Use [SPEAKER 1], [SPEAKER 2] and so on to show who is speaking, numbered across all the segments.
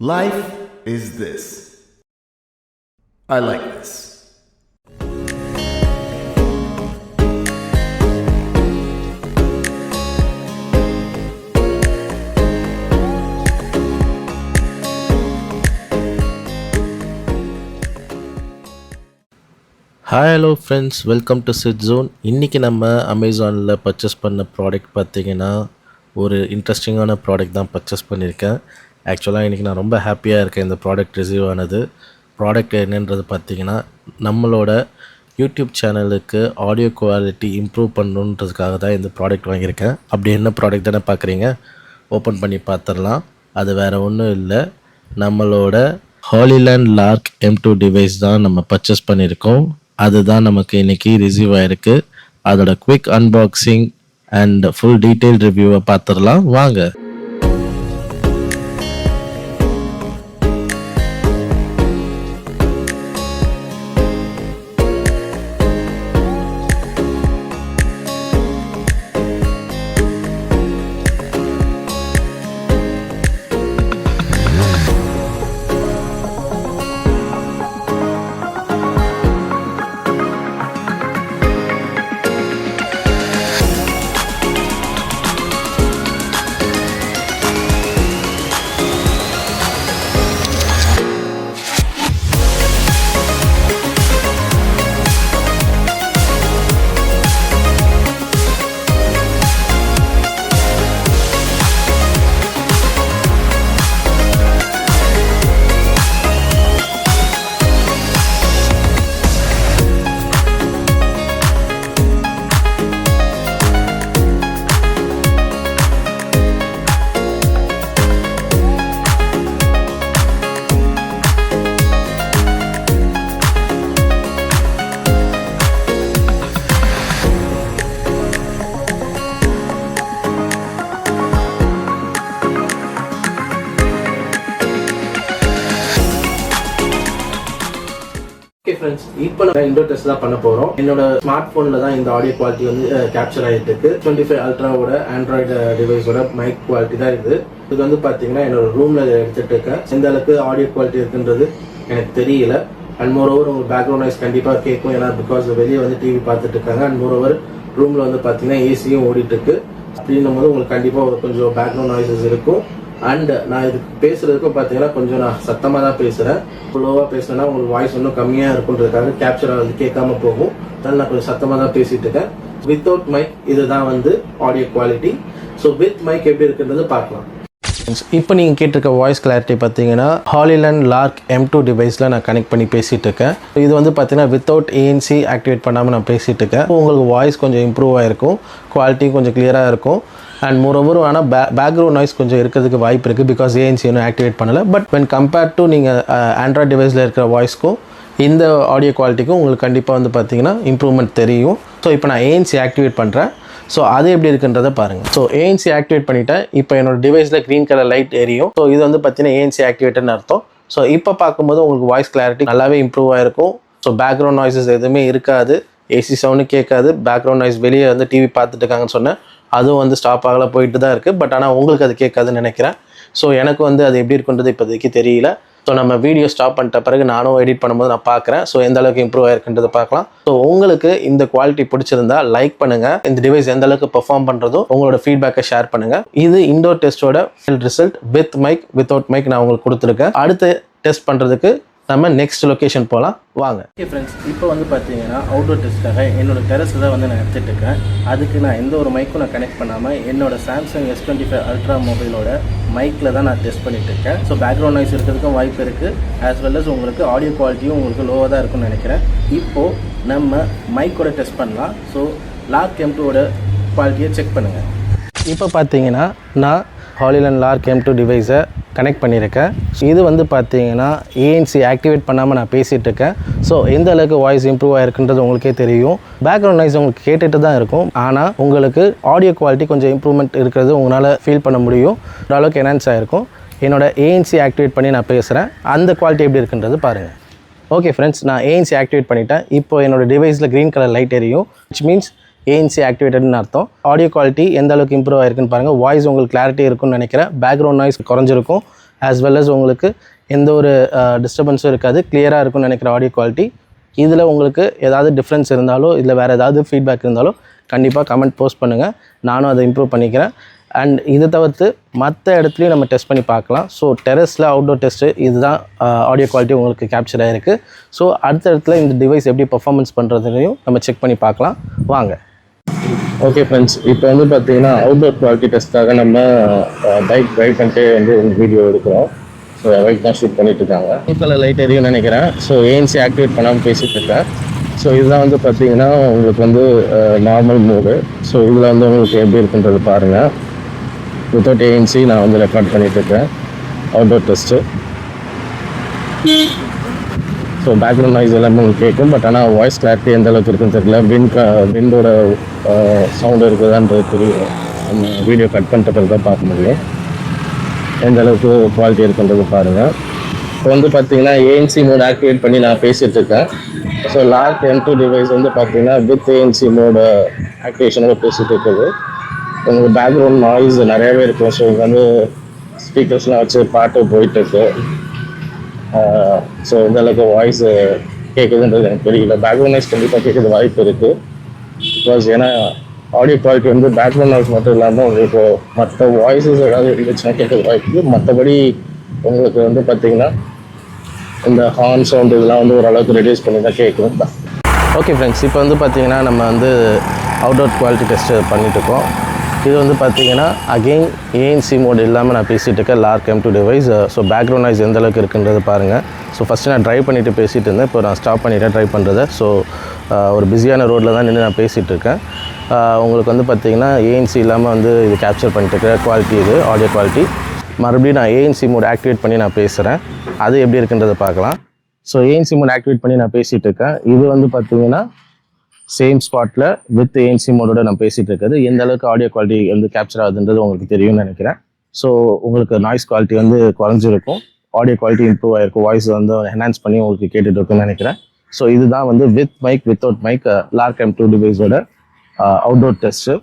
[SPEAKER 1] Life is this. I like this.
[SPEAKER 2] Hi hello friends welcome to Sid Zone இன்றைக்கி நம்ம அமேசானில் purchase பண்ண product பார்த்தீங்கன்னா ஒரு இன்ட்ரெஸ்டிங்கான ப்ராடக்ட் தான் பர்ச்சேஸ் பண்ணியிருக்கேன் ஆக்சுவலாக இன்றைக்கி நான் ரொம்ப ஹாப்பியாக இருக்கேன். இந்த ப்ராடக்ட் ரிசீவ் ஆனது. ப்ராடக்ட் என்னன்றது பார்த்தீங்கன்னா நம்மளோட யூடியூப் சேனலுக்கு ஆடியோ குவாலிட்டி இம்ப்ரூவ் பண்ணணுன்றதுக்காக தான் இந்த ப்ராடக்ட் வாங்கியிருக்கேன். அப்படி என்ன ப்ராடக்ட் தானே பார்க்குறீங்க? ஓப்பன் பண்ணி பார்த்துடலாம். அது வேறு ஒன்றும் இல்லை. நம்மளோட Hollyland Lark M two device தான் நம்ம பர்ச்சேஸ் பண்ணியிருக்கோம். அதுதான் நமக்கு இன்னைக்கு ரிசீவ் ஆகிருக்கு அதோட quick unboxing and full detail ரிவ்யூவை பார்த்துடலாம். வாங்க. ஃப்ரெண்ட்ஸ் இப்போ நம்ம இண்டோர் டெஸ்ட் தான் பண்ண போகிறோம் என்னோட ஸ்மார்ட் ஃபோனில் தான் இந்த ஆடியோ குவாலிட்டி வந்து கேப்சர் ஆகிட்டு இருக்கு டுவெண்ட்டி ஃபைவ் அல்ட்ராவோட ஆண்ட்ராய்டு டிவைஸோட மைக் குவாலிட்டி தான் இது இது வந்து பார்த்தீங்கன்னா என்னோட ரூமில் எடுத்துட்டு இருக்கேன். எந்த அளவுக்கு ஆடியோ குவாலிட்டி இருக்குன்றது எனக்கு தெரியல. அண்ட் மோர் ஓவர் உங்களுக்கு பேக்ரவுண்ட் நாய்ஸ் கண்டிப்பாக கேட்கும். ஏன்னா பிகாஸ் வெளியே வந்து டிவி பார்த்துட்டு இருக்காங்க. அண்ட் மோர் ஓவர் ரூமில் வந்து பார்த்தீங்கன்னா ஏசியும் ஓடிட்டு இருக்கு. அப்படின்னும் போது உங்களுக்கு கண்டிப்பாக ஒரு கொஞ்சம் பேக்ரவுண்ட் நாய்ஸஸ் இருக்கும். அண்ட் நான் இது பேசுறதுக்கும் பார்த்தீங்கன்னா கொஞ்சம் நான் சத்தமாக தான் பேசுகிறேன் லோவாக பேசுனேன்னா உங்களுக்கு வாய்ஸ் இன்னும் கம்மியாக இருக்குன்றதுக்காக கேப்சர் ஆகுது கேட்காம போகும். அதனால் நான் கொஞ்சம் சத்தமாக தான் பேசிட்டு இருக்கேன். வித்தவுட் மைக் இதுதான் வந்து audio quality so with mic எப்படி இருக்குன்றது பார்க்கலாம். இப்போ நீங்கள் கேட்டிருக்க வாய்ஸ் கிளாரிட்டி பார்த்தீங்கன்னா ஹாலிலண்ட் லார்க் எம் டூ டிவைஸில் நான் கனெக்ட் பண்ணி பேசிகிட்டு இருக்கேன். இது வந்து பார்த்தீங்கன்னா வித்தவுட் ஏஎன்சி ஆக்டிவேட் பண்ணாமல் நான் பேசிகிட்டு இருக்கேன். உங்களுக்கு வாய்ஸ் கொஞ்சம் இம்ப்ரூவ் ஆகிருக்கும் குவாலிட்டி கொஞ்சம் கிளியராக இருக்கும். அண்ட் மோரோவர் ஆனால் பே பேக்ரவுண்ட் நாய்ஸ் கொஞ்சம் இருக்கிறதுக்கு வாய்ப்பு இருக்குது பிகாஸ் ஏஎன்சி இன்னும் ஆக்டிவேட் பண்ணலை. பட் வென் கம்பேர்ட் டு நீங்கள் ஆண்ட்ராய்ட் டிவைஸில் இருக்கிற வாய்ஸ்க்கும் இந்த ஆடியோ குவாலிட்டிக்கும் உங்களுக்கு கண்டிப்பாக வந்து பார்த்தீங்கன்னா இம்ப்ரூவ்மெண்ட் தெரியும். ஸோ இப்போ நான் ஏஎன்சி ஆக்டிவேட் பண்ணுறேன் ஸோ அது எப்படி இருக்குன்றத பாருங்கள் ஸோ ஏஎன்சி ஆக்டிவேட் பண்ணிட்டேன். இப்போ என்னோட டிவைஸில் க்ரீன் கலர் லைட் எரியும். ஸோ இது வந்து பார்த்தீங்கன்னா ஏஎன்சி ஆக்டிவேட்டட்னு அர்த்தம். ஸோ இப்போ பார்க்கும்போது உங்களுக்கு வாய்ஸ் கிளாரிட்டி நல்லாவே இம்ப்ரூவ் ஆகிருக்கும் ஸோ பேக்ரவுண்ட் நாய்ஸஸ் எதுவுமே இருக்காது. ஏசி சவுண்டு கேட்காது. பேக்ரவுண்ட் நாய்ஸ் வெளியே வந்து டிவி பார்த்துட்டு இருக்காங்கன்னு சொன்னேன். அதுவும் வந்து ஸ்டாப் ஆகல போயிட்டு தான் இருக்குது பட் ஆனால் உங்களுக்கு அது கேட்காதுன்னு நினைக்கிறேன். ஸோ எனக்கு வந்து அது எப்படி இருக்குன்றது இப்போதைக்கு தெரியல. ஸோ நம்ம வீடியோ ஸ்டாப் பண்ணிட்ட பிறகு நானும் எடிட் பண்ணும்போது நான் பார்க்குறேன். ஸோ எந்த அளவுக்கு இம்ப்ரூவ் ஆயிருக்குன்றதை பார்க்கலாம். ஸோ உங்களுக்கு இந்த குவாலிட்டி பிடிச்சிருந்தா லைக் பண்ணுங்கள் இந்த டிவைஸ் எந்த அளவுக்கு பெர்ஃபார்ம் பண்ணுறதோ உங்களோட ஃபீட்பேக்கை ஷேர் பண்ணுங்கள் இது indoor டெஸ்ட்டோட result with mic without mic நான் உங்களுக்கு கொடுத்துருக்கேன். அடுத்து டெஸ்ட் பண்ணுறதுக்கு நம்ம நெக்ஸ்ட் லொக்கேஷன் போகலாம் வாங்க. ஓகே ஃப்ரெண்ட்ஸ் இப்போ வந்து பார்த்தீங்கன்னா அவுட்டோர் டெஸ்ட்டாக என்னோட டெரஸில் தான் வந்து நான் எடுத்துகிட்டு இருக்கேன். அதுக்கு நான் எந்த ஒரு மைக்கும் நான் கனெக்ட் பண்ணாமல் என்னோட Samsung S twenty five ultra மொபைலோட மைக்கில் தான் நான் டெஸ்ட் பண்ணிட்டு இருக்கேன். ஸோ பேக்ரவுண்ட் நாய்ஸ் இருக்கிறதுக்கும் வாய்ப்பு இருக்குது ஆஸ் வெல் அஸ் உங்களுக்கு ஆடியோ குவாலிட்டியும் உங்களுக்கு லோவாக தான் இருக்கும்னு நினைக்கிறேன். இப்போது நம்ம மைக்கோட டெஸ்ட் பண்ணலாம். ஸோ லார்க் எம் டூவோட குவாலிட்டியை செக் பண்ணுங்கள் இப்போ பார்த்தீங்கன்னா நான் ஹாலிலன் லார்க் எம் டூ டிவைஸை கனெக்ட் பண்ணியிருக்கேன். இது வந்து பார்த்தீங்கன்னா ஏஎன்சி ஆக்டிவேட் பண்ணாமல் நான் பேசிகிட்டு இருக்கேன். ஸோ எந்த அளவுக்கு வாய்ஸ் இம்ப்ரூவ் ஆயிருக்குன்றது உங்களுக்கே தெரியும். பேக்ரவுண்ட் நாய்ஸ் உங்களுக்கு கேட்டுட்டு தான் இருக்கும். ஆனால் உங்களுக்கு ஆடியோ குவாலிட்டி கொஞ்சம் இம்ப்ரூவ்மெண்ட் இருக்கிறது உங்களால் ஃபீல் பண்ண முடியும். ஓரளவுக்கு என்ஹான்ஸ் ஆகிருக்கும் என்னோட ஏஎன்சி ஆக்டிவேட் பண்ணி நான் பேசுகிறேன் அந்த குவாலிட்டி எப்படி இருக்குன்றது பாருங்கள் ஓகே ஃப்ரெண்ட்ஸ் நான் ஏஎன்சி ஆக்டிவேட் பண்ணிட்டேன். இப்போ என்னோடய டிவைஸில் க்ரீன் கலர் லைட் எரியும். விச் மீன்ஸ் ஏஎன்சி ஆக்டிவேட்டட்னு அர்த்தம். ஆடியோ குவாலிட்டி எந்த அளவுக்கு இம்ப்ரூவ் ஆயிருக்குன்னு பாருங்கள் வாய்ஸ் உங்களுக்கு கிளாரிட்டி இருக்கும்னு நினைக்கிறேன். பேக்ரவுண்ட் நாய்ஸ் குறைஞ்சிருக்கும். ஆஸ் வெல் அஸ் உங்களுக்கு எந்த ஒரு டிஸ்டர்பன்ஸும் இருக்காது. கிளியராக இருக்கும்னு நினைக்கிற ஆடியோ குவாலிட்டி இதில் உங்களுக்கு ஏதாவது டிஃப்ரென்ஸ் இருந்தாலோ இல்லை வேறு ஏதாவது ஃபீட்பேக் இருந்தாலோ கண்டிப்பாக கமெண்ட் போஸ்ட் பண்ணுங்கள் நானும் அதை இம்ப்ரூவ் பண்ணிக்கிறேன். அண்ட் இதை தவிர்த்து மற்ற இடத்துலையும் நம்ம டெஸ்ட் பண்ணி பார்க்கலாம். ஸோ டெரஸில் அவுட்டோர் டெஸ்ட்டு இதுதான் ஆடியோ குவாலிட்டி உங்களுக்கு கேப்சர் ஆகிருக்கு ஸோ அடுத்த இடத்துல இந்த டிவைஸ் எப்படி பர்ஃபார்மன்ஸ் பண்ணுறதுலையும் நம்ம செக் பண்ணி பார்க்கலாம். வாங்க.
[SPEAKER 3] ஓகே ஃப்ரெண்ட்ஸ் இப்போ வந்து பார்த்தீங்கன்னா அவுட்டோர் குவாலிட்டி டெஸ்ட்டாக நம்ம பைக் ட்ரைவ் பண்ணிட்டே வந்து வீடியோ எடுக்கிறோம். ஸோ பைக் தான் ஷூட் பண்ணிட்டு இருக்காங்க. இப்போ லைட் எரியும் நினைக்கிறேன். ஸோ ஏஎன்சி ஆக்டிவேட் பண்ணாமல் பேசிகிட்டு இருக்கேன். ஸோ இதுதான் வந்து பார்த்தீங்கன்னா உங்களுக்கு வந்து நார்மல் மூடு ஸோ இதில் வந்து உங்களுக்கு எப்படி இருக்குன்றது பாருங்கள் வித்தவுட் ஏஎன்சி நான் வந்து ரெக்கார்ட் பண்ணிகிட்டு இருக்கேன். Outdoor test so background noise எல்லாமே உங்களுக்கு கேட்கும். பட் ஆனால் வாய்ஸ் கிளாரிட்டி எந்த அளவுக்கு இருக்குன்னு தெரியல. விண்ட் விண்டோட சவுண்ட் இருக்குதான்றது தெரியும். நம்ம வீடியோ கட் பண்ணிட்ட பிறகு தான் பார்க்க முடியும். எந்த அளவுக்கு குவாலிட்டி இருக்குன்றது பாருங்கள் இப்போ வந்து பார்த்தீங்கன்னா ஏஎன்சி மோட் ஆக்டிவேட் பண்ணி நான் பேசிகிட்டு இருக்கேன். So Lark M two device வந்து பார்த்தீங்கன்னா வித் ஏஎன்சி மோட ஆக்டிவேஷனோட பேசிகிட்டு இருக்குது. உங்களுக்கு பேக்ரவுண்ட் நாய்ஸ் நிறையவே இருக்கும். ஸோ இங்க வந்து ஸ்பீக்கர்ஸ்லாம் வச்சு பாட்டு போயிட்டுருக்கு ஸோ இந்த அளவுக்கு வாய்ஸ் கேட்குதுன்றது எனக்கு தெரியல. பேக்ரவுண்ட் நாய்ஸ் கண்டிப்பாக கேட்குறது வாய்ப்பு இருக்குது பிகாஸ் ஏன்னா ஆடியோ குவாலிட்டி வந்து பேக்ரவுண்ட் நாய்ஸ் மட்டும் இல்லாமல் உங்களுக்கு மற்ற வாய்ஸஸ் ஏதாவது இருந்துச்சுன்னா கேட்குறது வாய்ப்பு. மற்றபடி உங்களுக்கு வந்து பார்த்தீங்கன்னா இந்த ஹார்ன் சவுண்ட் இதெல்லாம் வந்து ஓரளவுக்கு ரெடியூஸ் பண்ணி தான் கேட்கும்
[SPEAKER 2] ஓகே ஃப்ரெண்ட்ஸ் இப்போ வந்து பார்த்தீங்கன்னா நம்ம வந்து அவுட்டோர் குவாலிட்டி டெஸ்ட்டு பண்ணிட்டுருக்கோம் இது வந்து பார்த்தீங்கன்னா அகெயின் ஏஎன்சி மோட் இல்லாமல் நான் பேசிகிட்டு இருக்கேன். Lark M two device so background noise எந்த அளவுக்கு இருக்குன்றது பாருங்கள் ஸோ ஃபஸ்ட்டு நான் ட்ரைவ் பண்ணிவிட்டு பேசிகிட்டு இருந்தேன். இப்போ நான் ஸ்டாப் பண்ணிவிட்டேன் ட்ரைவ் பண்ணுறதை ஸோ ஒரு பிஸியான ரோட்டில் தான் நின்று நான் பேசிகிட்டு இருக்கேன். உங்களுக்கு வந்து பார்த்தீங்கன்னா ஏஎன்சி இல்லாமல் வந்து இது கேப்சர் பண்ணிட்டு இருக்கிற குவாலிட்டி இது ஆடியோ குவாலிட்டி மறுபடியும் நான் ஏஎன்சி மோட் ஆக்டிவேட் பண்ணி நான் பேசுகிறேன் அது எப்படி இருக்குன்றதை பார்க்கலாம். ஸோ ஏஎன்சி மோட் ஆக்டிவேட் பண்ணி நான் பேசிகிட்டு இருக்கேன். இது வந்து பார்த்தீங்கன்னா சேம் ஸ்பாட்டில் வித் ஏஎன்சி மோடோட நான் பேசிகிட்டு இருக்கிறது. எந்த அளவுக்கு ஆடியோ குவாலிட்டி வந்து கேப்சர் ஆகுதுன்றது உங்களுக்கு தெரியும்னு நினைக்கிறேன். ஸோ உங்களுக்கு நாய்ஸ் குவாலிட்டி வந்து குறைஞ்சிருக்கும். ஆடியோ குவாலிட்டி இம்ப்ரூவ் ஆகிருக்கும் வாய்ஸ் வந்து என்ஹான்ஸ் பண்ணி உங்களுக்கு கேட்டுட்டு இருக்குன்னு நினைக்கிறேன். ஸோ இதுதான் வந்து with mic without mic Lark M two டிவைஸோட outdoor test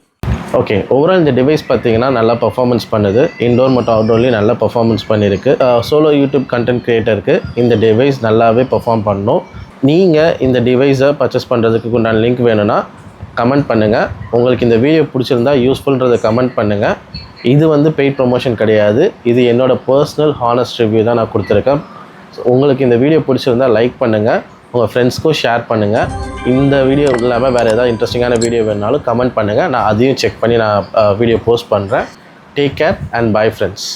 [SPEAKER 2] okay overall இந்த டிவைஸ் பார்த்தீங்கன்னா நல்லா பர்ஃபார்மன்ஸ் பண்ணுது. இன்டோர் மற்றும் அவுட்டோர்லேயும் நல்லா பர்ஃபார்மன்ஸ் பண்ணியிருக்கு. சோலோ யூடியூப் கண்டென்ட் கிரியேட்டருக்கு இந்த டிவைஸ் நல்லாவே பெர்ஃபார்ம் பண்ணும். நீங்கள் இந்த டிவைஸை பர்ச்சேஸ் பண்ணுறதுக்கு உண்டான லிங்க் வேணும்னா கமெண்ட் பண்ணுங்கள் உங்களுக்கு இந்த வீடியோ பிடிச்சிருந்தா யூஸ்ஃபுல்ன்றதை கமெண்ட் பண்ணுங்கள் இது வந்து பெய்ட் ப்ரொமோஷன் கிடையாது. இது என்னோட பர்சனல் ஹானஸ்ட் ரிவ்யூ தான் நான் கொடுத்துருக்கேன். உங்களுக்கு இந்த வீடியோ பிடிச்சிருந்தா லைக் பண்ணுங்கள் உங்கள் ஃப்ரெண்ட்ஸ்க்கும் ஷேர் பண்ணுங்கள் இந்த வீடியோ இல்லாமல் வேறு ஏதாவது இன்ட்ரெஸ்டிங்கான வீடியோ வேணுனாலும் கமெண்ட் பண்ணுங்கள் நான் அதையும் செக் பண்ணி நான் வீடியோ போஸ்ட் பண்ணுறேன் take care and bye friends